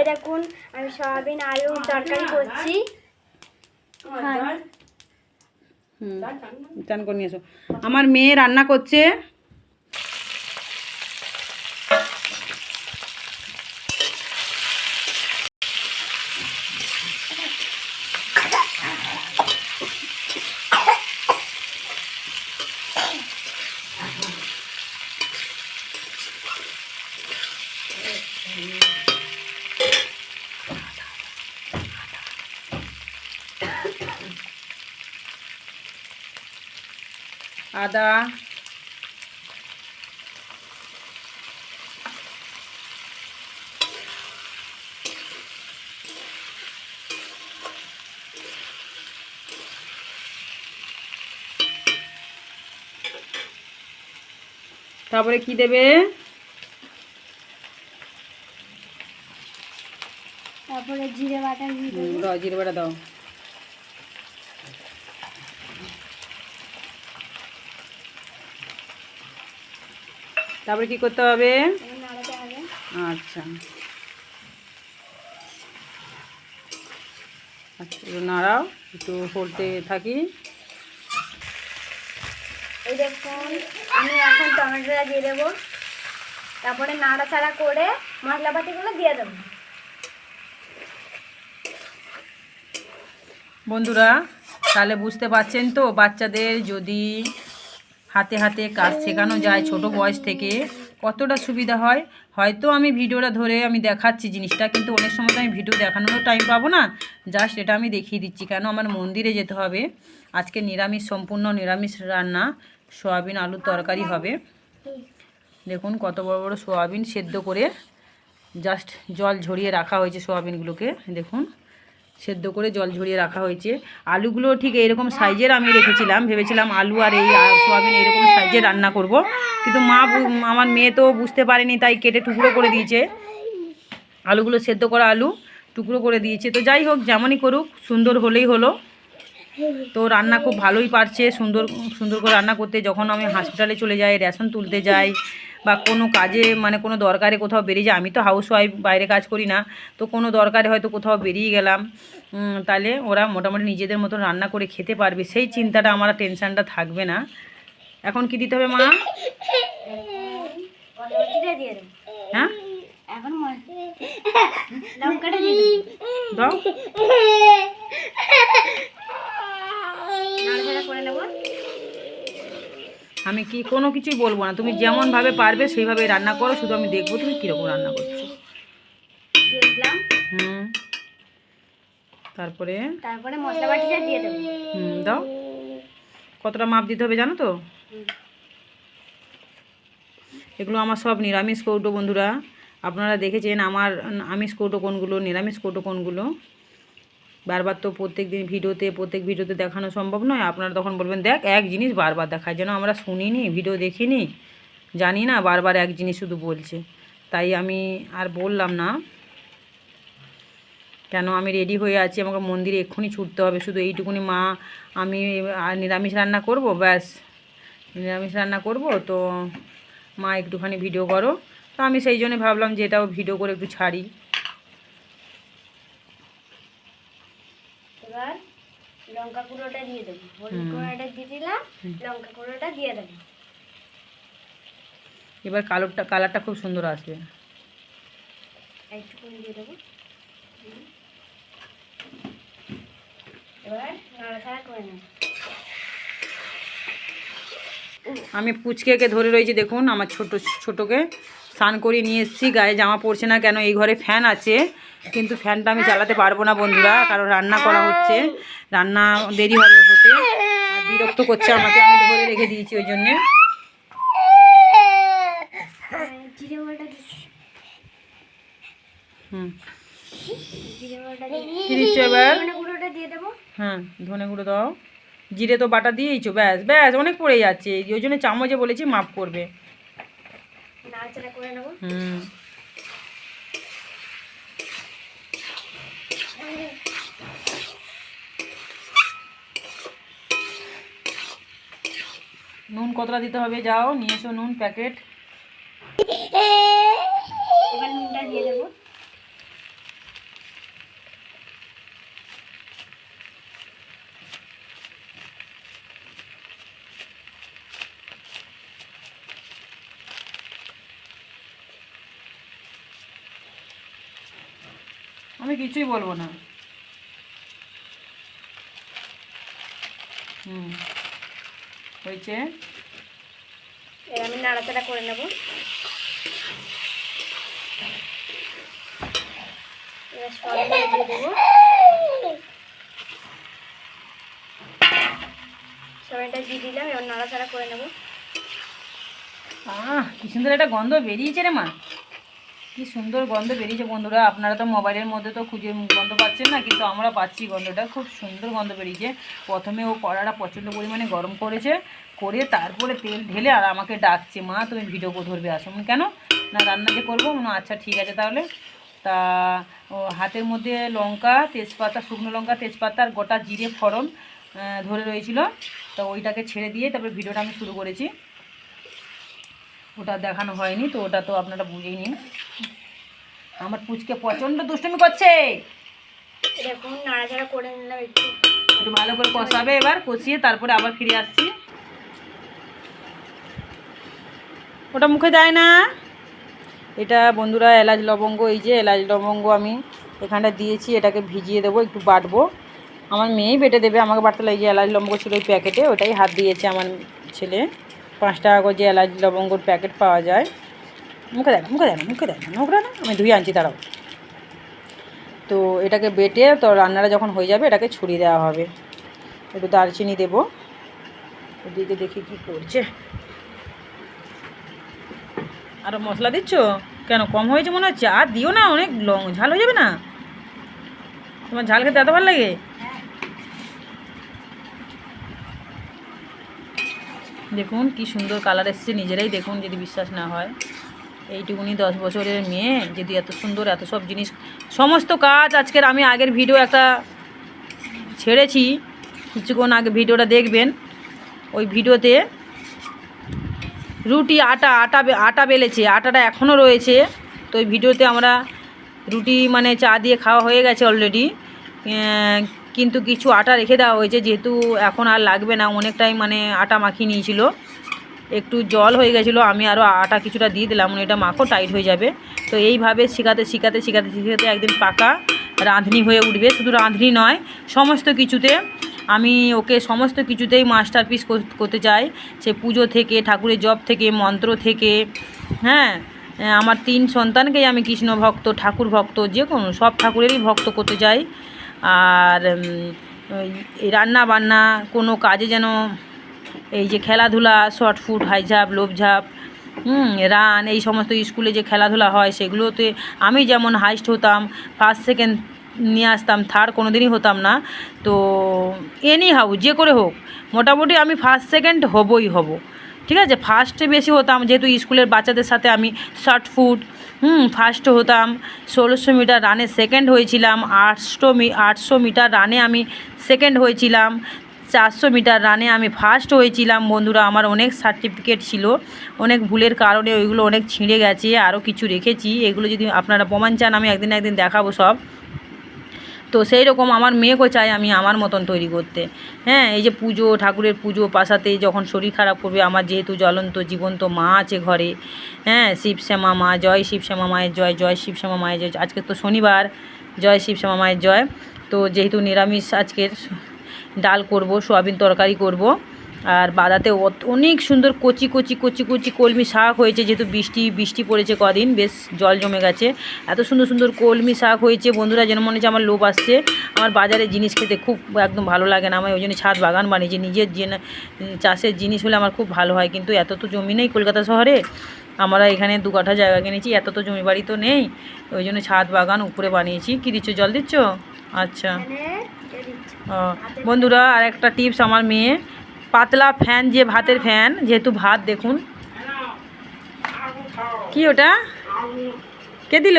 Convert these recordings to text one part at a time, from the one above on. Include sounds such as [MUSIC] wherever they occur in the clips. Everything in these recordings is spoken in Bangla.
এ দেখুন আমি সয়াবিন আলু তরকারি করছি হ্যাঁ চান করে নিয়ে এসো আমার মেয়ে রান্না করছে আদা। তারপরে কি দেবে? তারপরে জিরে বাটা দিয়ে দেবো। দাও জিরে বাটা দাও। তারপরে কি করতে হবে? আচ্ছা। আচ্ছা একটু নাড়াও একটু ফলতে থাকি। এই দেখুন আমি এখন টমেটোটা দিয়ে দেবো। তারপরে নাড়াচাড়া করে মশলাপাতিগুলো দিয়ে দেবো। বন্ধুরা তাহলে বুঝতে পারছেন তো বাচ্চাদের যদি হাতে হাতে কাজ শেখানো যায় ছোট বয়স থেকে। কতটা সুবিধা হয়? হয়তো আমি ভিডিওটা ধরে আমি দেখাচ্ছি জিনিসটা, কিন্তু অনেক সময় তো আমি ভিডিও দেখানোরও টাইম পাবো না। জাস্ট এটা আমি দেখিয়ে দিচ্ছি কেন? আমার মন্দিরে যেতে হবে। আজকে নিরামিষ, সম্পূর্ণ নিরামিষ রান্না। সয়াবিন, আলুর তরকারি হবে। দেখুন কত বড় বড় সোয়াবিন সেদ্ধ করে জাস্ট জল ঝরিয়ে রাখা হয়েছে সোয়াবিনগুলোকে। দেখুন। সেদ্ধ করে জল ঝরিয়ে রাখা হয়েছে। আলুগুলো ঠিক এরকম সাইজের আমি রেখেছিলাম। ভেবেছিলাম আলু আর এই সোয়াবিন এরকম সাইজে রান্না করব। কিন্তু মা আমার মেয়ে তো বুঝতে পারেনি, তাই কেটে টুকরো করে দিয়েছে। আলুগুলো সেদ্ধ করা আলু টুকরো করে দিয়েছে। তো যাই হোক, যেমনই করুক, সুন্দর হলেই হলো। তো রান্না খুব ভালোই পারছে। সুন্দর সুন্দর করে রান্না করতে। যখন আমি হসপিটালে চলে যাই, রেশন তুলতে যাই বা কোনো কাজে মানে কোনো দরকারে কোথাও বেরিয়ে যায়। আমি তো হাউস ওয়াইফ বাইরে কাজ করি না। তো কোনো দরকারে হয়তো কোথাও বেরিয়ে গেলাম। তাহলে ওরা মোটামুটি নিজেদের মতো রান্না করে খেতে পারবে। সেই চিন্তাটা আমার টেনশানটা থাকবে না। এখন কি দিতে হবে মা? হ্যাঁ? এখন লঙ্কাটা দিয়ে দাও। করে নেব। আমি কি কোনো কিছুই বলব না। তুমি যেমনভাবে পারবে সেইভাবে রান্না করো শুধু আমি দেখব তুমি কীরকম রান্না করছ। হুম। তারপরে? তারপরে মশলাপাতিটা দিয়ে দেবো। হুম দাও। কতটা মাপ দিতে হবে জানো তো? এগুলো আমার সব নিরামিষ কৌটো বন্ধুরা। আপনারা দেখেছেন আমার আমিষ কৌটো কোনগুলো নিরামিষ কৌটো কোনগুলো? বারবার তো প্রত্যেক দিন ভিডিওতে, প্রত্যেক ভিডিওতে দেখানো সম্ভব নয়। আপনারা তখন বলবেন, দেখ, এক জিনিস বারবার দেখায়। যেন আমরা শুনিনি, ভিডিও দেখিনি, জানি না বারবার এক জিনিস শুধু বলছে। তাই আমি আর বললাম না। কেন আমি রেডি হয়ে আছি, আমাকে মন্দিরে এক্ষুনি ছুটতে হবে। শুধু এইটুকুনি মা, আমি আর নিরামিষ রান্না করব? ব্যাস, নিরামিষ রান্না করব? তো মা, একটুখানি ভিডিও করো। তো আমি সেই জন্য ভাবলাম যে এটাও ভিডিও করে একটু ছাড়ি এবার লঙ্কা গুঁড়োটা দিয়ে দেবো। হলুদ। গুঁড়োটা দিয়ে দিলাম লঙ্কা গুঁড়োটা দিয়ে দেবো। এবার কালোরটা কালারটা খুব সুন্দর আসবে। একটুখানি দিয়ে দেবো। এবার নাড়াচাড়া করে নেব। আমি পুচকেকে ধরে রয়েছি দেখুন আমার ছোট ছোটোকে স্নান করিয়ে নিয়ে এসেছি গায়ে জামা পড়ছে না কেন এই ঘরে ফ্যান আছে। কিন্তু ফ্যানটা আমি চালাতে পারব না বন্ধুরা কারণ রান্না করা হচ্ছে। রান্না দেরি হবে হতে। আর বিরক্ত করছে আমাকে আমি ধরে রেখে দিয়েছি ওই জন্যে। হুম। এবার? হ্যাঁ ধনে গুঁড়ো দাও। জিরে তো বাটা দিয়েইছো ব্যাস ব্যাস অনেক পড়ে যাচ্ছে। ওই জন্য চামচে বলেছি মাপ করবে। হুম। নুন কতটা দিতে হবে যাও নিয়ে এসো নুন প্যাকেট। নুনটা দিয়ে দেবো। আমি কিছুই বলব না। হুম। হয়েছে। আমি নাড়াচাড়া করে নেব। এবার দিয়ে দেবো। সয়াবিনটা দিয়ে দিলাম এবার নাড়াচাড়া করে নেব। আহ কি সুন্দর একটা গন্ধ বেরিয়েছে রে মা। কি সুন্দর গন্ধ বেরিয়েছে বন্ধুরা। আপনারা তো মোবাইলের মধ্যে তো খুঁজে গন্ধ পাচ্ছেন না, কিন্তু আমরা পাচ্ছি গন্ধটা। খুব সুন্দর গন্ধ বেরিয়েছে। প্রথমে ও কড়াটা প্রচণ্ড পরিমাণে গরম করেছে, করে তারপরে তেল ঢেলে আর আমাকে ডাকছে, মা, তুমি ভিডিও ধরবে? আসো কেন? না, রান্না যে করব? মনে আচ্ছা ঠিক আছে তাহলে। তা হাতের মধ্যে লঙ্কা, তেজপাতা, শুকনো লঙ্কা, তেজপাতা আর গোটা জিরে ফোড়ন ধরে রয়েছিল। তো ওইটাকে ছেড়ে দিয়ে তারপরে ভিডিওটা আমি শুরু করেছি। ওটা দেখানো হয়নি, তো ওটা তো আপনারা বুঝেই নিন। আমার পুচকে প্রচণ্ড দুষ্টুমি করছে। এরকম নাড়াচাড়া করে নিলাম একটু। একটু ভালো করে কষাবে এবার কষিয়ে তারপরে আবার ফিরে আসছি। ওটা মুখে দেয় না। এটা বন্ধুরা এলাচ লবঙ্গ এই যে এলাচ লবঙ্গ আমি এখানটা দিয়েছি এটাকে ভিজিয়ে দেবো একটু বাটবো। আমার মেয়েই বেটে দেবে আমাকে বাটতে লাগে এলাচ লবঙ্গ ছিল ওই প্যাকেটে ওটাই হাত দিয়েছে আমার ছেলে। পাঁচ টাকা করে যে এলাচ লবঙ্গর প্যাকেট পাওয়া যায়। মুখে দেয় না মুখে দেয় না মুখে দেয় না নোংরা না আমি ধুয়ে আনছি তারাও তো এটাকে বেটে তো রান্নাটা যখন হয়ে যাবে, এটাকে ছড়িয়ে দেওয়া হবে। একটু দারচিনি দেবো। ওদিকে দেখি কি করছে। আরও মশলা দিচ্ছ? কেন, কম হয়েছে মনে হচ্ছে? আর দিও না, অনেক লং, ঝাল হয়ে যাবে না? তোমার ঝাল খেতে এত ভালো লাগে? দেখুন, কি সুন্দর কালার এসছে, নিজেরাই দেখুন, যদি বিশ্বাস না হয়। এইটুকুনি দশ বছরের মেয়ে, যদি এত সুন্দর এত সব জিনিস, সমস্ত কাজ আজকের আমি আগের ভিডিও একটা ছেড়েছি, কিছুক্ষণ আগে ভিডিওটা দেখবেন, ওই ভিডিওতে রুটি, আটা আটা আটা বেলেছে, আটাটা এখনও রয়েছে, তো ওই ভিডিওতে আমরা রুটি মানে চা দিয়ে খাওয়া হয়ে গেছে অলরেডি কিন্তু কিছু আটা রেখে দেওয়া হয়েছে, যেহেতু এখন আর লাগবে না, অনেকটাই মানে আটা মাখিয়ে নিয়েছিল। একটু জল হয়ে গেছিল, আমি আরও আটা কিছুটা দিয়ে দিলাম মানে এটা মাখো টাইট হয়ে যাবে। তো এইভাবে শিখাতে শিখাতে শিখাতে শিখাতে একদিন পাকা রাঁধুনি হয়ে উঠবে। শুধু রাঁধুনি নয়, সমস্ত কিছুতে আমি ওকে সমস্ত কিছুতেই মাস্টার পিস করতে চাই। সে পুজো থেকে, ঠাকুরের জব থেকে, মন্ত্র থেকে হ্যাঁ আমার তিন সন্তানকেই আমি কৃষ্ণ ভক্ত, ঠাকুর ভক্ত, যে কোনো, সব ঠাকুরেরই ভক্ত করতে চাই। আর রান্না বান্না কোনো কাজে যেন এই যে খেলাধুলা শর্ট ফুট হাই ঝাপ লোভ রান এই সমস্ত স্কুলে যে খেলাধুলা হয় সেগুলোতে আমি যেমন হাইস্ট হতাম ফার্স্ট সেকেন্ড নিয়ে আসতাম থার্ড কোনো দিনই হতাম না। তো এনি হাউ যে করে হোক, মোটামুটি আমি ফার্স্ট সেকেন্ড হবই হব। ঠিক আছে? ফার্স্টে বেশি হতাম, যেহেতু স্কুলের বাচ্চাদের সাথে আমি শর্ট ফুট হুম ফার্স্ট হতাম, ষোলোশো মিটার রানে সেকেন্ড হয়েছিলাম, আটশো মি, আটশো মিটার রানে আমি সেকেন্ড হয়েছিলাম। চারশো মিটার রানে আমি ফার্স্ট হয়েছিলাম। বন্ধুরা, আমার অনেক সার্টিফিকেট ছিল। অনেক ভুলের কারণে ওইগুলো অনেক ছিঁড়ে গেছে আরও কিছু রেখেছি। এগুলো যদি আপনারা প্রমাণ চান, আমি একদিন একদিন দেখাবো সব। তো সেই রকম আমার মেয়েকেও চাই আমি আমার মতন তৈরি করতে। হ্যাঁ এই যে পুজো, ঠাকুরের পুজো পাশাতে যখন শরীর খারাপ করবে, আমার যেহেতু জ্বলন্ত জীবন্ত মা আছে ঘরে। হ্যাঁ শিবশ্যামা মা, জয় শিবশ্যামা মায়ের জয় জয় শিবশ্যামা মায়ের জয়। আজকে তো শনিবার, জয় শিবশ্যামা মায়ের জয়। তো যেহেতু নিরামিষ আজকের ডাল করব, সোয়াবিন তরকারি করব। আর বাদাতে অনেক সুন্দর কচি কচি কচি কচি কলমি শাক হয়েছে, যেহেতু বৃষ্টি বৃষ্টি পড়েছে কদিন, বেশ জল জমে গেছে। এত সুন্দর সুন্দর কলমি শাক হয়েছে, বন্ধুরা যেন মনে হচ্ছে আমার লোভ আসছে। আমার বাজারে জিনিস খেতে খুব একদম ভালো লাগে না আমার ওই জন্য ছাদ বাগান বানিয়েছি। নিজের চাষের জিনিস হলে আমার খুব ভালো হয়, কিন্তু এত তো জমি নেই কলকাতা শহরে। আমরা এখানে দু কাঠা জায়গা কিনেছি, এত তো জমি বাড়ি তো নেই। ওই জন্য ছাদ বাগান উপরে বানিয়েছি। কী দিচ্ছ? জল দিচ্ছ? আচ্ছা। বন্ধুরা আর একটা টিপস আমার মেয়ে। পাতলা ফ্যান যে ভাতের ফ্যান যেহেতু ভাত দেখুন। কি ওটা? কে দিল?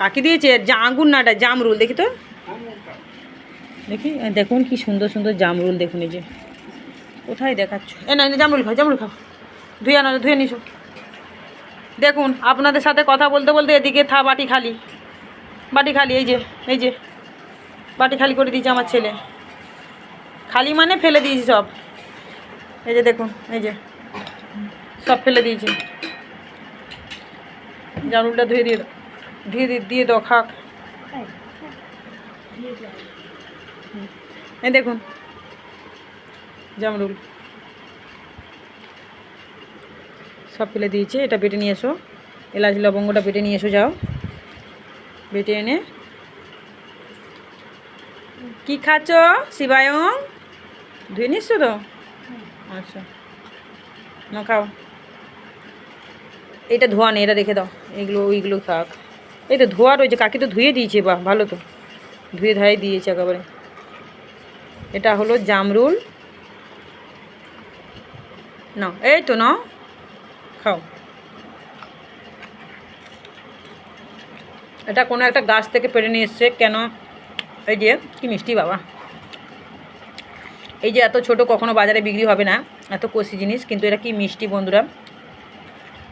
কাকে দিয়েছে? যা আঙ্গুর নাটা জামরুল দেখি তো। দেখি দেখুন কি সুন্দর সুন্দর জামরুল দেখুন এই যে। কোথায় দেখাচ্ছ? এ না না, জামরুল খাও জামরুল খাও। ধুয়ে আনো ধুয়ে নিছো। দেখুন আপনাদের সাথে কথা বলতে বলতে এদিকে থা বাটি খালি। বাটি খালি এই যে এই যে। বাটি খালি করে দিয়েছে আমার ছেলে। খালি মানে ফেলে দিয়েছি সব। এই যে দেখুন, এই যে। সব ফেলে দিয়েছি। জামরুলটা ধুয়ে দিয়ে ধুয়ে দিয়ে দিয়ে দাও, খাক। এই দেখুন, জামরুল। সব ফেলে দিয়েছে। এটা বেটে নিয়ে এসো। এলাচ লবঙ্গটা বেটে নিয়ে এসো, যাও। বেটে এনে কি খাচ্ছ, শিবায়ং? ধুয়ে নিচ্ছ তো? আচ্ছা। না, খাও। এটা ধোয়া নেই, এটা রেখে দাও। এগুলো, ওইগুলো থাক। এই তো ধোয়া রয়েছে, কাকি তো ধুয়ে দিয়েছে বাহ ভালো তো। ধুয়ে ধাই দিয়েছে একেবারে। এটা হলো জামরুল। না এই তো নাও। খাও। এটা কোনো একটা গাছ থেকে পেরে নিয়ে এসছে, কেন এই যে, কি মিষ্টি বাবা। এই যে এত ছোট কখনো বাজারে বিক্রি হবে না, এত কষি জিনিস, কিন্তু এটা কি মিষ্টি বন্ধুরা?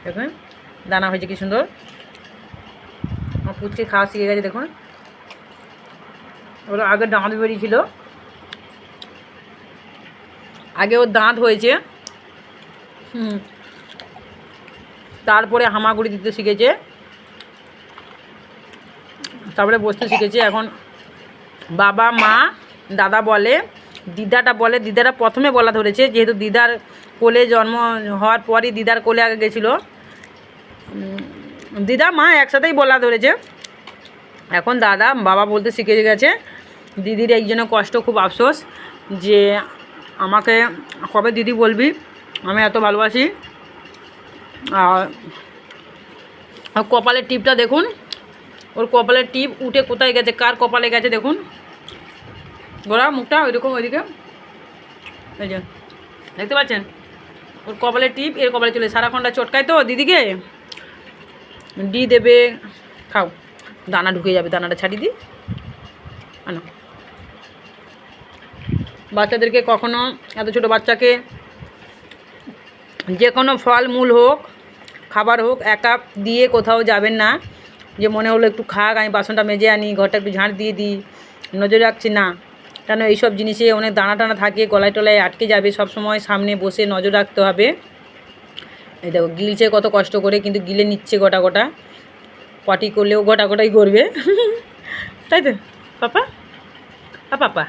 দেখুন, দানা হয়েছে কি সুন্দর। পুচকে খাওয়া শিখে গেছে, দেখুন। ওরা আগে দাঁত বেরিয়েছিল। আগে ওর দাঁত হয়েছে। তারপরে হামাগুড়ি দিতে শিখেছে। তারপরে বসতে শিখেছে, এখন বাবা, মা, দাদা বলে, দিদাটা বলে, দিদাটা প্রথমে বলা ধরেছে, যেহেতু দিদার কোলে জন্ম হওয়ার পরই দিদার কোলে আগে গেছিল। দিদা, মা একসাথেই বলা ধরেছে। এখন দাদা, বাবা বলতে শিখে গেছে, দিদির এই জন্য কষ্ট খুব আফসোস যে আমাকে, কবে দিদি বলবি? আমি এত ভালোবাসি। আর আর কপালের টিপটা দেখুন। ওর কপালের টিপ উঠে কোথায় গেছে? কার কপালে গেছে দেখুন। গোড়া মুখটা ওইরকম ওইদিকে। এই যে, দেখতে পাচ্ছেন? ওর কপালে টিপ, এর কপালে চলে সারাক্ষণটা চটকায় তো দিদিকে। ডি দেবে, খাও। দানা ঢুকে যাবে, দানাটা ছাড়িয়ে দিই আনো। বাচ্চাদেরকে কখনো, এত ছোট বাচ্চাকে যে কোনো ফল, মূল হোক, খাবার হোক, এক কাপ দিয়ে কোথাও যাবেন না। যে মনে হলো একটু খাক, আমি বাসনটা মেজে আনি, ঘরটা একটু ঝাঁট দিয়ে দিই। নজর রাখছি না। কেন এইসব জিনিসে অনেক দানা টানা থাকে, গলায় টলায় আটকে যাবে, সব সময় সামনে বসে নজর রাখতে হবে। এই দেখো, গিলছে কত কষ্ট করে, কিন্তু গিলে নিচ্ছে গোটা গোটা। পটি করলেও গোটা গোটাই করবে [LAUGHS] তাই তো? পাপা? আ, পাপা।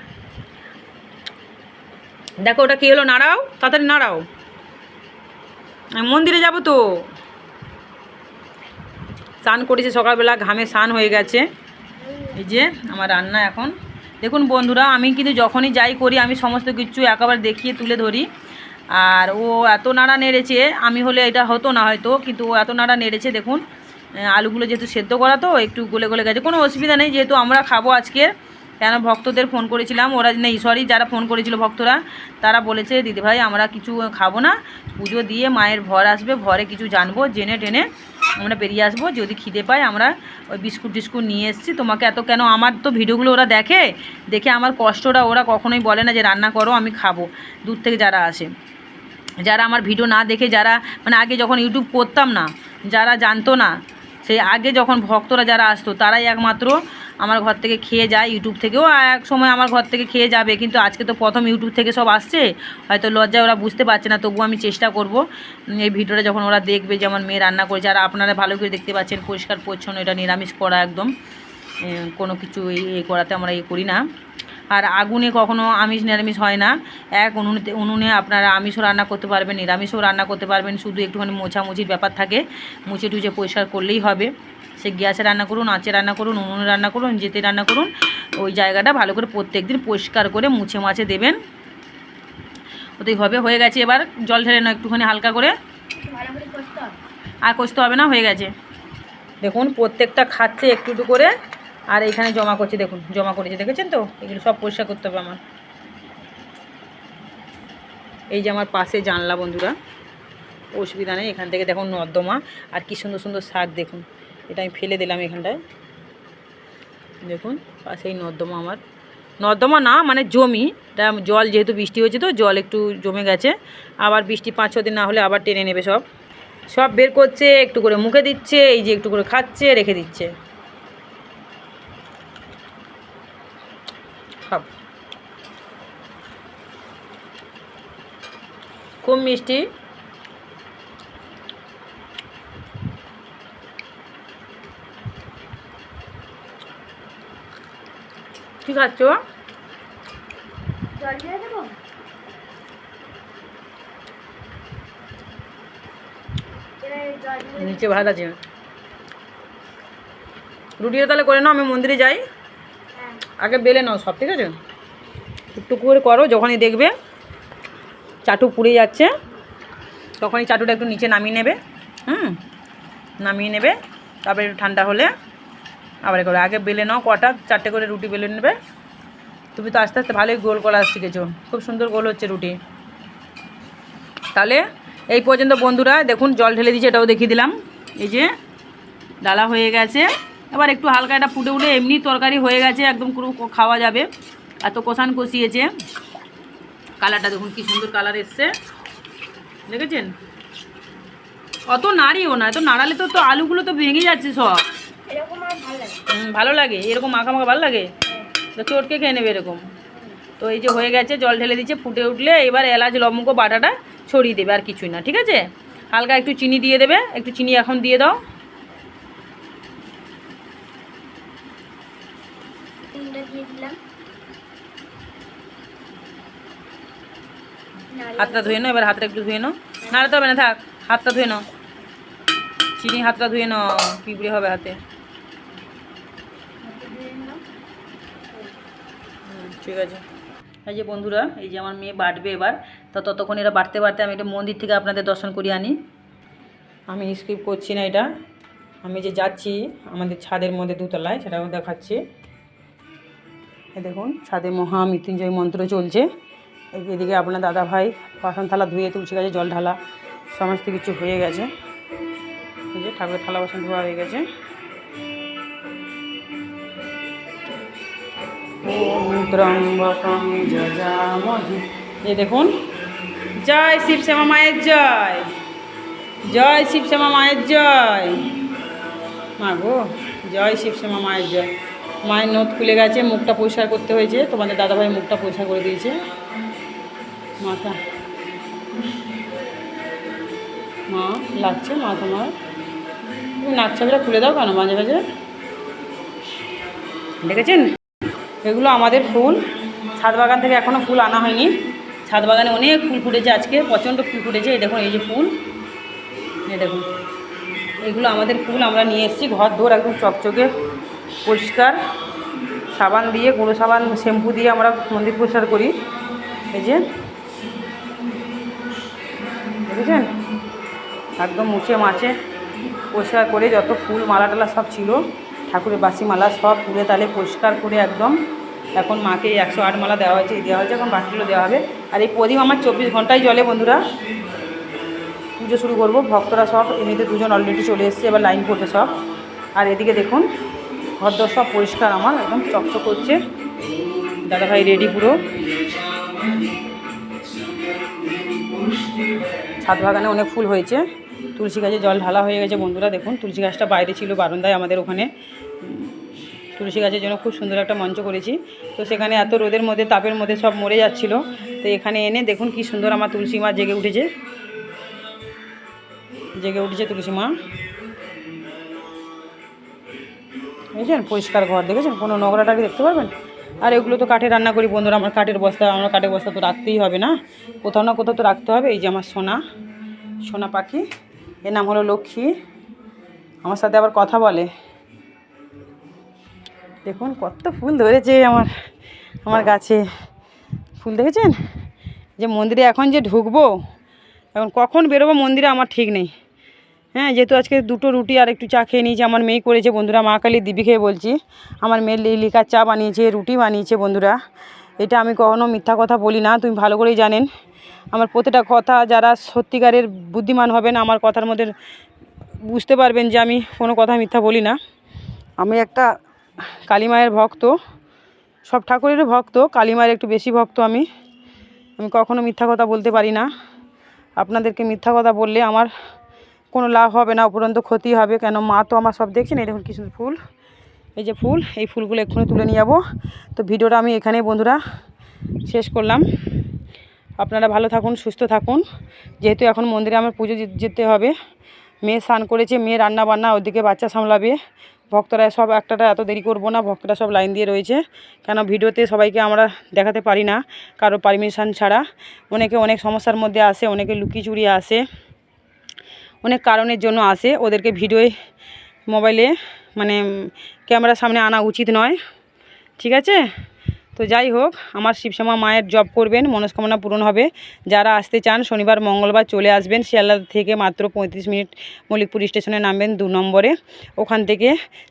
দেখো, ওটা কী হলো? নাড়াও, তাড়াতাড়ি নাড়াও। মন্দিরে যাব তো। স্নান করেছে সকালবেলা, ঘামে স্নান হয়ে গেছে। এই যে, আমার রান্না এখন। দেখুন বন্ধুরা, আমি কিন্তু যখনই যাই করি, আমি সমস্ত কিছু একেবারে দেখিয়ে তুলে ধরি। আর ও এত নাড়া নেড়েছে, আমি হলে এটা হতো না হয়তো, কিন্তু ও এত নাড়া নেড়েছে, দেখুন। আলুগুলো যেহেতু সেদ্ধ করা তো, একটু গলে গলে গেছে, কোনো অসুবিধা নেই, যেহেতু আমরা খাব আজকে। কেন ভক্তদের ফোন করেছিলাম, ওরা নেই সরি যারা ফোন করেছিল ভক্তরা, তারা বলেছে, দিদিভাই, আমরা কিছু খাব না, পুজো দিয়ে মায়ের ভর আসবে, ভরে কিছু জানব, জেনে টেনে আমরা বেরিয়ে আসব, যদি খিদে পাই আমরা ওই বিস্কুট টিস্কুট নিয়ে এসেছি। তোমাকে এত কেন? আমার তো ভিডিওগুলো ওরা দেখে দেখে আমার কষ্টটা ওরা কখনোই বলে না যে, রান্না করো, আমি খাব। দূর থেকে যারা আসে। যারা আমার ভিডিও না দেখে, যারা মানে আগে যখন ইউটিউব করতাম না, যারা জানতো না সেই আগে যখন ভক্তরা যারা আসতো, তারাই একমাত্র আমার ঘর থেকে খেয়ে যায় ইউটিউব থেকেও এক সময় আমার ঘর থেকে খেয়ে যাবে, কিন্তু আজকে তো প্রথম ইউটিউব থেকে সব আসছে, হয়তো লজ্জায় ওরা বুঝতে পারছে না, তবুও আমি চেষ্টা করব এই ভিডিওটা যখন ওরা দেখবে যে আমার মেয়ে রান্না করেছে, আর আপনারা ভালো করে দেখতে পাচ্ছেন, পরিষ্কার পরিচ্ছন্ন, এটা নিরামিষ করা একদম কোনো কিছু এই করাতে আমরা এ করি না। আর আগুনে কখনো আমিষ, নিরামিষ হয় না। এক উনুনে উনুনে আপনারা আমিষও রান্না করতে পারবেন, নিরামিষও রান্না করতে পারবেন। শুধু একটুখানি মোছামুছির ব্যাপার থাকে, মুছে টুচে পরিষ্কার করলেই হবে। সে গ্যাসে রান্না করুন, আঁচে রান্না করুন, উনুনে রান্না করুন, যেতে রান্না করুন, ওই জায়গাটা ভালো করে প্রত্যেক দিন পরিষ্কার করে মুছে মাছে দেবেন। ওতেই হবে, হয়ে গেছে এবার, জল ঢেলে না একটুখানি হালকা করে। আর কষতে হবে না, হয়ে গেছে। দেখুন, প্রত্যেকটা খাচ্ছে একটু একটু করে। আর এখানে জমা করছে, দেখুন, জমা করেছে, দেখেছেন তো? এগুলো সব পরিষ্কার করতে হবে আমার। এই যে আমার পাশে জানলা, বন্ধুরা। অসুবিধা নেই, এখান থেকে দেখুন নর্দমা। আর কি সুন্দর সুন্দর শাক, দেখুন। এটা আমি ফেলে দিলাম এখানটায়। দেখুন পাশেই নর্দমা আমার। নর্দমা না মানে জমি। এটা জল যেহেতু বৃষ্টি হয়েছে তো, জল একটু জমে গেছে। আবার বৃষ্টি পাঁচ ছ দিন না হলে আবার টেনে নেবে সব। সব বের করছে, একটু করে মুখে দিচ্ছে, এই যে একটু করে খাচ্ছে, রেখে দিচ্ছে। খুব মিষ্টি। কী খাচ্ছ? নিচে ভাত আছে। রুটিটা তাহলে করে নাও আমি মন্দিরে যাই। হ্যাঁ। আগে বেলে নাও সব ঠিক আছে? একটু করে করো যখনই দেখবে। চাটু পুড়ে যাচ্ছে। তখনই চাটুটা একটু নিচে নামিয়ে নেবে। হুম, নামিয়ে নেবে। তারপরে একটু ঠান্ডা হলে আবার এ করবে। আগে বেলে নাও কটা, চারটে করে রুটি বেলে নেবে। তুমি তো আস্তে আস্তে ভালোই গোল করা শিখেছো। খুব সুন্দর গোল হচ্ছে রুটি। তাহলে এই পর্যন্ত বন্ধুরা, দেখুন জল ঢেলে দিয়েছে, এটাও দেখিয়ে দিলাম। এই যে ডালা হয়ে গেছে। এবার একটু হালকা এটা ফুটে উঠে এমনি তরকারি হয়ে গেছে, একদম পুরো খাওয়া যাবে। এত কষান কষিয়েছে। কালারটা দেখুন কি সুন্দর কালার এসছে। দেখেছেন? অত নাড়িও না এত নাড়ালে তো তো আলুগুলো তো ভেঙে যাচ্ছে সব। ভালো লাগে এরকম মাখা মাখা ভালো লাগে? তো চটকে খেয়ে নেবে এরকম। তো এই যে হয়ে গেছে জল ঢেলে দিচ্ছে ফুটে উঠলে এবার এলাচ লবঙ্গ বাটাটা ছড়িয়ে দেবে আর কিছুই না ঠিক আছে? হালকা একটু চিনি দিয়ে দেবে একটু চিনি এখন দিয়ে দাও তিনটা দিয়ে দিলাম নাড়িয়ে হাতটা ধুয়ে নাও, এবার হাতটা একটু ধুয়ে নাও। নাড়াতে হবে না, থাক, হাতটা ধুয়ে নাও। চিনি হাতটা ধুয়ে নাও পিঁপড়ে হবে হাতে? ঠিক আছে। এই যে বন্ধুরা, এই যে আমার মেয়ে বাটবে এবার, তো ততক্ষণ এরা বাড়তে বাড়তে আমি এটা মন্দির থেকে আপনাদের দর্শন করিয়ে আনি। আমি স্কিপ করছি না এটা। আমি যে যাচ্ছি, আমাদের ছাদের মধ্যে দুতলায়, সেটাও দেখাচ্ছি। দেখুন, ছাদে মহা মৃত্যুঞ্জয় মন্ত্র চলছে। এদিকে আপনার দাদা ভাই বাসন থালা ধুয়ে তুলসী গাছে জল ঢালা, সমস্ত কিছু হয়ে গেছে। এই যে ঠাকুরের থালা বাসন ধোয়া হয়ে গেছে। এই দেখুন, জয় শিব শ্যামা মায়ের জয়। জয় শিব শ্যামা মায়ের জয়। মা গো, জয় শিব শ্যামা মায়ের জয়। মায়ের নথ খুলে গেছে, মুখটা পরিষ্কার করতে হয়েছে। তোমাদের দাদাভাই মুখটা পরিষ্কার করে দিয়েছে। মাথা। মা, লাগছে মা তোমার? তুমি নাক চাবিটা খুলে দাও কেন মাঝে মাঝে? দেখেছেন? এগুলো আমাদের ফুল। ছাদ বাগান থেকে এখনও ফুল আনা হয়নি। ছাদ বাগানে অনেক ফুল ফুটেছে আজকে, প্রচণ্ড ফুল ফুটেছে। এই দেখুন, এই যে ফুল। এই দেখুন। এগুলো আমাদের ফুল, আমরা নিয়ে এসেছি ঘর দৌড় একদম চকচকে, পরিষ্কার। সাবান দিয়ে, গুঁড়ো সাবান, শ্যাম্পু দিয়ে আমরা মন্দির পরিষ্কার করি। এই যে দেখেছেন একদম মুছে মাছে পরিষ্কার করে যত ফুল মালা টালা সব ছিল, ঠাকুরের বাসি মালা সব তুলে তালে পরিষ্কার করে একদম এখন মাকে একশো আট মালা দেওয়া হয়েছে দেওয়া হয়েছে, এখন বাকিগুলো দেওয়া হবে। আর এই প্রদীপ আমার চব্বিশ ঘন্টায় জলে বন্ধুরা। পুজো শুরু করব, ভক্তরা সব, এমনিতে দুজন অলরেডি চলে এসেছে, এবার লাইন করবে সব। আর এদিকে দেখুন, ঘরদর সব পরিষ্কার আমার, একদম চকচক করছে। দাদাভাই রেডি পুরো। ছাদ বাগানে অনেক ফুল হয়েছে। তুলসী গাছে জল ঢালা হয়ে গেছে বন্ধুরা, দেখুন তুলসী গাছটা বাইরে ছিল বারান্দায় আমাদের ওখানে। তুলসী গাছের জন্য খুব সুন্দর একটা মঞ্চ করেছি। তো সেখানে এত রোদের মধ্যে, তাপের মধ্যে সব মরে যাচ্ছিল। তো এখানে এনে দেখুন কি সুন্দর আমার তুলসী মা জেগে উঠেছে। জেগে উঠেছে তুলসী মা। বুঝছেন পরিষ্কার ঘর, দেখেছেন? কোনো নোংরাটাকে দেখতে পারবেন? আর এগুলো তো কাঠে রান্না করি বন্ধুরা, আমার কাঠের বস্তা, আমার কাঠের বস্তা তো রাখতেই হবে না। কোথাও না কোথাও তো রাখতে হবে, এই যে আমার সোনা সোনা পাখি, এর নাম হলো লক্ষ্মী। আমার সাথে আবার কথা বলে। দেখুন কত ফুল ধরেছে আমার আমার গাছে। ফুল দেখেছেন? যে মন্দিরে এখন যে ঢুকবো, এখন কখন বেরোবো মন্দিরে আমার ঠিক নেই। হ্যাঁ যেহেতু আজকে দুটো রুটি আর একটু চা খেয়ে নিয়েছি, আমার মেয়ে করেছে বন্ধুরা, মা কালী দিবি খেয়ে বলছি। আমার মেয়ে লি- লিকার চা বানিয়েছে, রুটি বানিয়েছে বন্ধুরা। এটা আমি কখনো মিথ্যা কথা বলি না, তুমি ভালো করেই জানেন। আমার প্রতিটা কথা যারা সত্যিকারের বুদ্ধিমান হবেন, আমার কথার মধ্যে বুঝতে পারবেন যে আমি কোনো কথা মিথ্যা বলি না। আমি একটা কালী মায়ের ভক্ত, সব ঠাকুরেরও ভক্ত, কালী মায়ের একটু বেশি ভক্ত আমি। আমি কখনো মিথ্যা কথা বলতে পারি না। আপনাদেরকে মিথ্যা কথা বললে আমার কোনো লাভ হবে না, উপরন্ত ক্ষতি হবে। কেন মা তো আমার সব দেখছেন এই দেখুন কি সুন্দর ফুল। এই যে ফুল, এই ফুলগুলো এক্ষুনি তুলে নিয়ে যাব। তো ভিডিওটা আমি এখানেই বন্ধুরা শেষ করলাম। আপনারা ভালো থাকুন, সুস্থ থাকুন। যেহেতু এখন মন্দিরে আমার পুজো যেতে হবে। মেয়ে স্নান করেছে, মেয়ে রান্না বান্না ওদিকে বাচ্চা সামলাবে। ভক্তরা সব একটাটা এত দেরি করব না, ভক্তরা সব লাইন দিয়ে রয়েছে। কেন ভিডিওতে সবাইকে আমরা দেখাতে পারি না, কারও পারমিশন ছাড়া। অনেকে অনেক সমস্যার মধ্যে আসে, অনেকে লুকিয়ে চুরিয়ে আসে। অনেক কারণের জন্য আসে। ওদেরকে ভিডিওয় মোবাইলে মানে ক্যামেরার সামনে আনা উচিত নয়। ঠিক আছে? তো যাই হোক, আমার শিবশ্যামা মায়ের জব করবেন, মনস্কামনা পূরণ হবে। যারা আসতে চান, শনিবার, মঙ্গলবার চলে আসবেন। শিয়ালদা থেকে মাত্র পঁয়ত্রিশ মিনিট মল্লিকপুর স্টেশনে নামবেন দু নম্বরে। ওখান থেকে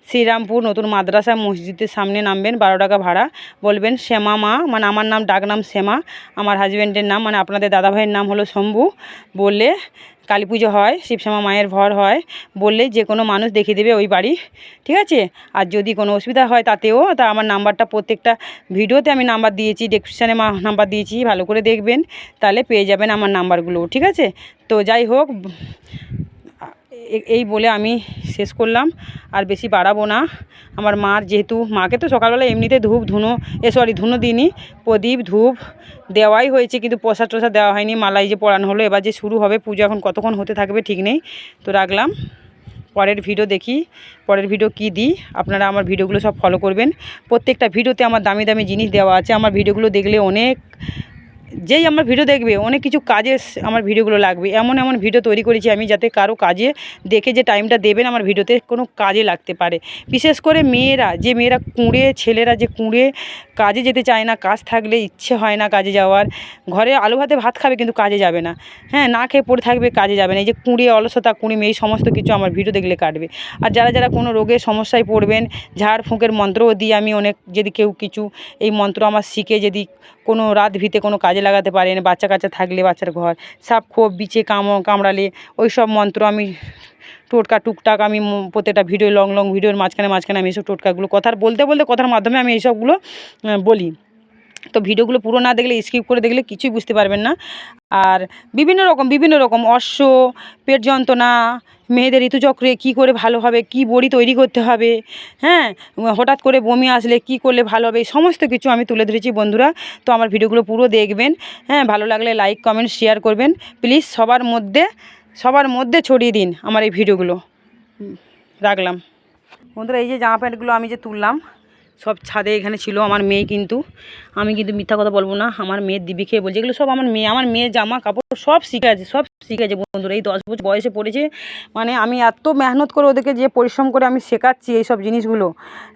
শ্রীরামপুর নতুন মাদ্রাসা মসজিদের সামনে নামবেন, বারো টাকা ভাড়া। বলবেন, শ্যামা মা। মানে আমার নাম, ডাক নাম শ্যামা। আমার হাজব্যান্ডের নাম মানে আপনাদের দাদাভাইয়ের নাম হলো শম্ভু। বললে কালী পুজো হয়, শিবশ্যামা মায়ের ভর হয়, বললে যে কোনো মানুষ দেখিয়ে দেবে ওই বাড়ি, ঠিক আছে? আর যদি কোনো অসুবিধা হয় তাতেও, তা আমার নাম্বারটা প্রত্যেকটা ভিডিওতে আমি নাম্বার দিয়েছি ডেসক্রিপশানে নাম্বার দিয়েছি, ভালো করে দেখবেন, তাহলে পেয়ে যাবেন আমার নাম্বারগুলো, ঠিক আছে? তো যাই হোক এই বলে আমি শেষ করলাম। আর বেশি বাড়াবো না। আমার মার যেহেতু, মাকে তো সকালবেলা এমনিতে ধূপ, ধুনো, এ সরি ধুনো দিনই প্রদীপ, ধূপ দেওয়াই হয়েছে, কিন্তু প্রসাদ টসাদ দেওয়া হয়নি। মালাই যে পড়ানো হলো, এবার যে শুরু হবে, পুজো এখন কতক্ষণ হতে থাকবে ঠিক নেই। তো রাখলাম। পরের ভিডিও দেখি, পরের ভিডিও কি দিই, আপনারা আমার ভিডিওগুলো সব ফলো করবেন। প্রত্যেকটা ভিডিওতে আমার দামি দামি জিনিস দেওয়া আছে। আমার ভিডিওগুলো দেখলে অনেক যেই আমার ভিডিও দেখবে, অনেক কিছু কাজে আমার ভিডিওগুলো লাগবে। এমন এমন ভিডিও তৈরি করেছি আমি যাতে কারও কাজে দেখে যে টাইমটা দেবেন আমার ভিডিওতে কোনো কাজে লাগতে পারে। বিশেষ করে মেয়েরা, যে মেয়েরা কুঁড়ে, ছেলেরা যে কুঁড়ে কাজে যেতে চায় না, কাজ থাকলে ইচ্ছে হয় না কাজে যাওয়ার। ঘরে আলু ভাতে ভাত খাবে কিন্তু কাজে যাবে না। হ্যাঁ না খেয়ে পড়ে থাকবে, কাজে যাবে না। এই যে কুঁড়ে, অলসতা কুঁড়িমে এই সমস্ত কিছু আমার ভিডিও দেখলে কাটবে। আর যারা যারা কোনো রোগের সমস্যায় পড়বেন, ঝাড়, ফুঁকের মন্ত্রও দিই আমি অনেক। যদি কেউ কিছু, এই মন্ত্র আমার শিখে যদি কোনো রাত ভিতে কোনো কাজে লাগাতে পারেন বাচ্চা কাচ্চা থাকলে বাচ্চার ঘর, সাপ খোপ বিছে কাম কামড়ালে ওই সব মন্ত্র আমি টোটকা, টুকটাক আমি প্রত্যেকটা ভিডিও লং লং ভিডিওর মাঝখানে মাঝখানে আমি এইসব টোটকাগুলো কথার, বলতে বলতে কথার মাধ্যমে আমি এইসবগুলো বলি। তো ভিডিওগুলো পুরো না দেখলে স্কিপ করে দেখলে কিছুই বুঝতে পারবেন না। আর বিভিন্ন রকম বিভিন্ন রকম, অশ্ব, পেট যন্ত্রণা, মেয়েদের ঋতুচক্রে কী করে ভালো হবে, কী বড়ি তৈরি করতে হবে হ্যাঁ? হঠাৎ করে বমি আসলে কী করলে ভালো হবে সমস্ত কিছু আমি তুলে ধরেছি বন্ধুরা। তো আমার ভিডিওগুলো পুরো দেখবেন হ্যাঁ? ভালো লাগলে লাইক কমেন্ট শেয়ার করবেন। প্লিজ সবার মধ্যে সবার মধ্যে ছড়িয়ে দিন আমার এই ভিডিওগুলো। রাখলাম। বন্ধুরা, এই যে জামা প্যান্টগুলো আমি যে তুললাম সব ছাদে এখানে ছিল আমার মেয়ে কিন্তু। আমি কিন্তু মিথ্যা কথা বলব না, আমার মেয়ের দিবি খেয়ে বলছে। এগুলো সব আমার মেয়ে আমার মেয়ে জামা কাপড় সব শিখে আছে, সব শিখে আছে বন্ধুরা। এই দশ বছর বয়সে পড়েছে মানে আমি এত মেহনত করে ওদেরকে যে পরিশ্রম করে আমি শেখাচ্ছি এই সব জিনিসগুলো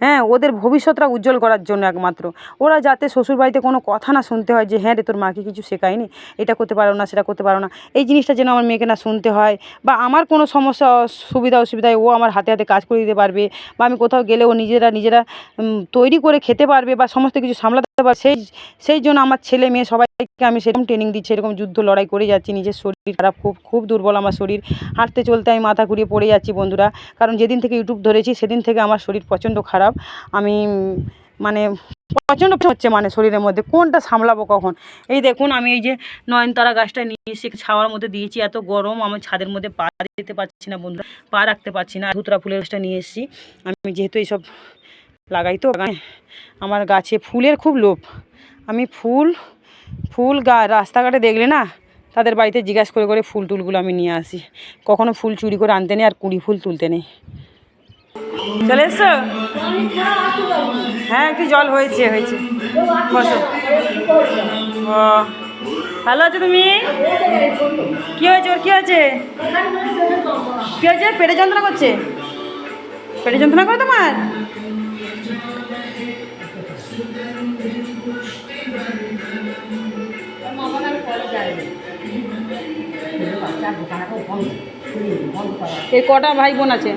হ্যাঁ ওদের ভবিষ্যৎটা উজ্জ্বল করার জন্য একমাত্র। ওরা যাতে শ্বশুরবাড়িতে কোনো কথা না শুনতে হয় যে হ্যাঁ রে, তোর মাকে কিছু শেখায়নি, এটা করতে পারো না, সেটা করতে পারো না। এই জিনিসটা যেন আমার মেয়েকে না শুনতে হয় বা আমার কোনো সমস্যা সুবিধা অসুবিধায় ও আমার হাতে হাতে কাজ করে দিতে পারবে বা আমি কোথাও গেলে ও নিজেরা নিজেরা তৈরি করে খেতে পারবে বা সমস্ত কিছু সামলাতে পারবে, সেই সেই জন্য আমার ছেলে মেয়ে সবাইকে আমি সেরকম ট্রেনিং দিচ্ছি, এরকম যুদ্ধ লড়াই করে যাচ্ছি, নিজের শরীর খারাপ, খুব খুব দুর্বল আমার শরীর, হাঁটতে চলতে আমি মাথা ঘুরিয়ে পড়ে যাচ্ছি বন্ধুরা, কারণ যেদিন থেকে ইউটিউব ধরেছি সেদিন থেকে আমার শরীর প্রচণ্ড খারাপ, আমি মানে প্রচণ্ড হচ্ছে মানে শরীরের মধ্যে, কোনটা সামলাবো কখন? এই দেখুন আমি এই যে নয়নতারা গাছটা নিয়ে এসে ছাওয়ার মধ্যে দিয়েছি, এত গরম আমি ছাদের মধ্যে পা দিতে পারছি না বন্ধুরা, পা রাখতে পারছি না, ধুতরা ফুলের গাছটা নিয়ে এসেছি, আমি যেহেতু এইসব লাগাই তো। আমার গাছে ফুলের খুব লোভ। আমি ফুল ফুল গা, রাস্তাঘাটে দেখলে না, তাদের বাড়িতে জিজ্ঞাসা করে করে ফুল টুলগুলো আমি নিয়ে আসি। কখনো ফুল চুরি করে আনতে নেই, আর কুড়ি ফুল তুলতে নেই। চলে এসছো? হ্যাঁ একটু জল হয়েছে হয়েছে। ভালো আছো তুমি? কি হয়েছে ওর, কি হয়েছে? কি হয়েছে? পেটে যন্ত্রণা করছে? পেটে যন্ত্রণা করে তোমার? এর কটা ভাই বোন আছে?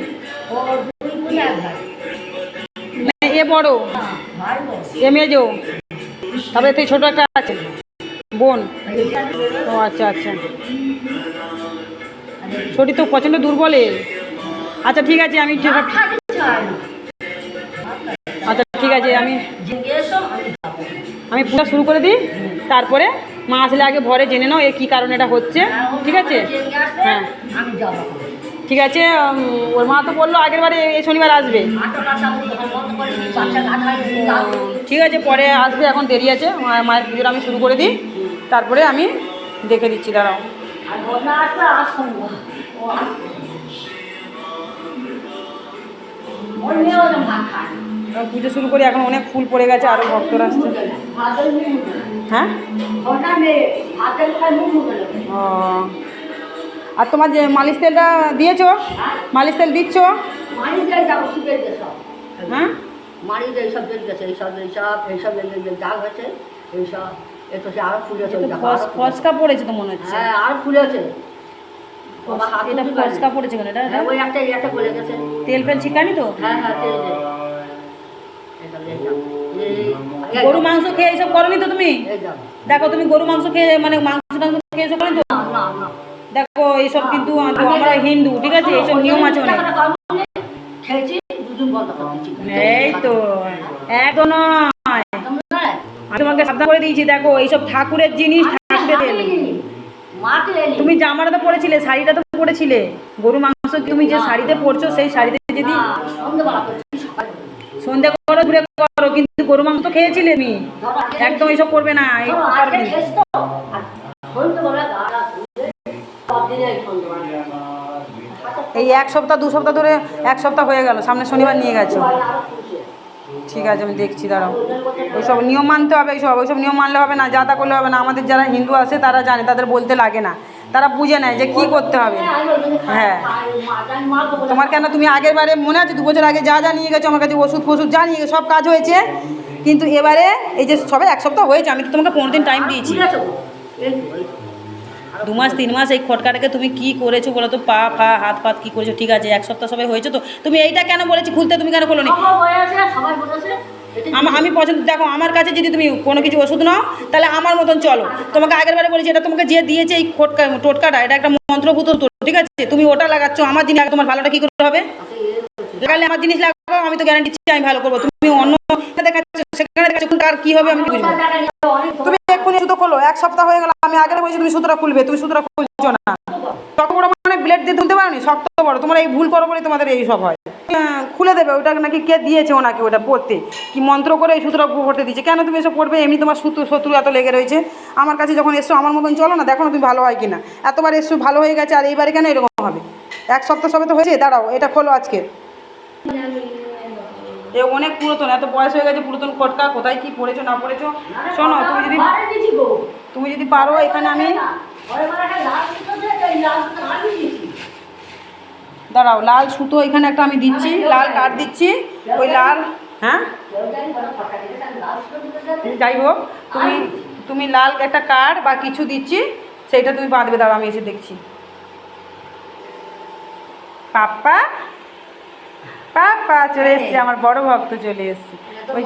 এ বড়। এ মেজো তারপরে তুই ছোট একটা আছে। বোন। ও আচ্ছা আচ্ছা। শরীর তো প্রচণ্ড দুর্বলে আচ্ছা ঠিক আছে, আমি আচ্ছা ঠিক আছে, আমি আমি পুরো শুরু করে দিই। তারপরে মা আসলে আগে ভরে জেনে নাও এ কী কারণে এটা হচ্ছে, ঠিক আছে? হ্যাঁ। ঠিক আছে ওর মা তো বলল আগের বারে এই শনিবার আসবে। ঠিক আছে, পরে আসবে, এখন দেরি আছে মায়ের পুজোটা আমি শুরু করে দিই, তারপরে আমি দেখে দিচ্ছি, দাঁড়াও। তো ভাত খায়। পুজো শুরু করি এখন অনেক ফুল পড়ে গেছে আরও ভক্তরা আসছে। হ্যাঁ। ও। আর তোমার যে মালিশ তেলটা দিয়েছ? মালিশ তেল দিচ্ছ। হ্যাঁ? মারি এইসব এইসব এইসব এই যে দাগ হয়েছে এইসব এ তো সে আরও ফুলেছে ওই দেখো, ফসকা পড়েছে তো মনে হচ্ছে। হ্যাঁ আর ফুলেছে বাবা হাত এটা ফসকা পড়েছে কেন? এটা ওই একটা এই একটা গলে গেছে। তেল ফেল ছিটানি তো? হ্যাঁ হ্যাঁ তেল দে এটা লে যাও। এই- এই গরু মাংস খেয়ে এইসব করনি তো তুমি? দেখো তুমি গরু মাংস খেয়ে মানে মাংস টাংস খেয়ে করনি তো। দেখো এইসব কিন্তু আমরা হিন্দু ঠিক আছে? এইসব নিয়ম আছে অনেক। এই তো একদম নয়। আমি তোমাকে সাবধান করে দিয়েছি দেখো এইসব ঠাকুরের জিনিস ঠাকুরের। তুমি জামাটা তো পরেছিলে শাড়িটা তো পরেছিলে গরু মাংস তুমি যে শাড়িতে পরছো সেই শাড়িতে যদি না, সন্ধ্যেবেলা করেছি, সকালে করিনি। সন্ধে করো দূরে করো কিন্তু গরু মাংস তো খেয়েছিলে তুমি। একদম এইসব করবে না এই এক সপ্তাহ দু সপ্তাহ ধরে এক সপ্তাহ হয়ে গেল সামনে শনিবার নিয়ে গেছো। ঠিক আছে আমি দেখছি দাঁড়াও। ওইসব নিয়ম মানতে হবে এইসব ওইসব নিয়ম মানলে হবে না যা তা করলে হবে না। আমাদের যারা হিন্দু আছে তারা জানে তাদের বলতে লাগে না। তারা বুঝে নেয় যে কি করতে হবে। হ্যাঁ, তোমার কেন তুমি আগের বারে মনে আছে দু বছর আগে যা যা নিয়ে গেছো আমার কাছে ওষুধ ফষুধ যা নিয়ে সব কাজ হয়েছে। কিন্তু এবারে এই যে সবে এক সপ্তাহ হয়েছে আমি তো তোমাকে পনেরো দিন টাইম দিয়েছি। দু মাস তিন মাস এই খটকাটাকে তুমি কি করেছ বলো তো? পা ফা হাত ফাত কি করেছ? ঠিক আছে এক সপ্তাহ সবাই হয়েছে তো? তুমি এইটা কেন বলেছি? খুলতে তুমি কেন খোলো নি এটা আমা- পছন্দ দেখো আমার কাছে যদি তুমি কোনো কিছু ওষুধ নাও তাহলে আমার মতন চলো। তোমাকে আগের বারে বলেছি এটা তোমাকে যে দিয়েছে এই খোটকা টোটকাটা এটা একটা মন্ত্রভূত ঠিক আছে? তুমি ওটা লাগাচ্ছ আমার জিনিস তোমার ভালোটা কি করতে হবে? লাগালে আমার জিনিস লাগাও আমি তো গ্যারান্টি আমি ভালো করব। তুমি অন্য দেখাচ্ছ সেখানে দেখাচ্ছ কার কি হবে আমি বুঝব তুমি এক সপ্তাহ হয়ে গেল, আমি আগের বলছি, তুমি সুতোটা খুলবে, তুমি সুতোটা খুলছো না। শক্ত বড় মানে ব্লেড দিয়ে তুলতে পারো শক্ত বড়, তোমার এই ভুল করো বলে তোমাদের এই সব হয়। খুলে দেবে ওটা নাকি কে দিয়েছে ওনাকে ওটা পড়তে? কি মন্ত্র করে এই সুতোটা পড়তে দিয়েছে? কেন তুমি এসব পড়বে? এমনি তোমার সুতো, শত্রু এত লেগে রয়েছে। আমার কাছে যখন এসছো, আমার মতন চলো না, দেখো না তুমি ভালো হয় কিনা। এতবার এসছো, ভালো হয়ে গেছে, আর এইবারে কেন এরকম হবে? এক সপ্তাহ সবে তো হয়েছে, দাঁড়াও, এটা খোলো আজকে। এ অনেক পুরাতন, এত বয়স হয়ে গেছে পুরাতন খটকা কোথায় কি পড়েছো, না পড়েছো? শোনো, তুমি যদি। তুমি যদি পারো, এখানে আমি। দাঁড়াও, লাল সুতো এখানে একটা আমি দিচ্ছি, লাল কাঠ দিচ্ছি ওই লাল হ্যাঁ। যাই হোক, তুমি তুমি লাল একটা কাঠ বা কিছু দিচ্ছি, সেইটা তুমি বাঁধবে, দাঁড়াও, আমি এসে দেখছি পাপ্পা পাপ্পা চলে এসছে, আমার বড় ভক্ত চলে এসছে ওই।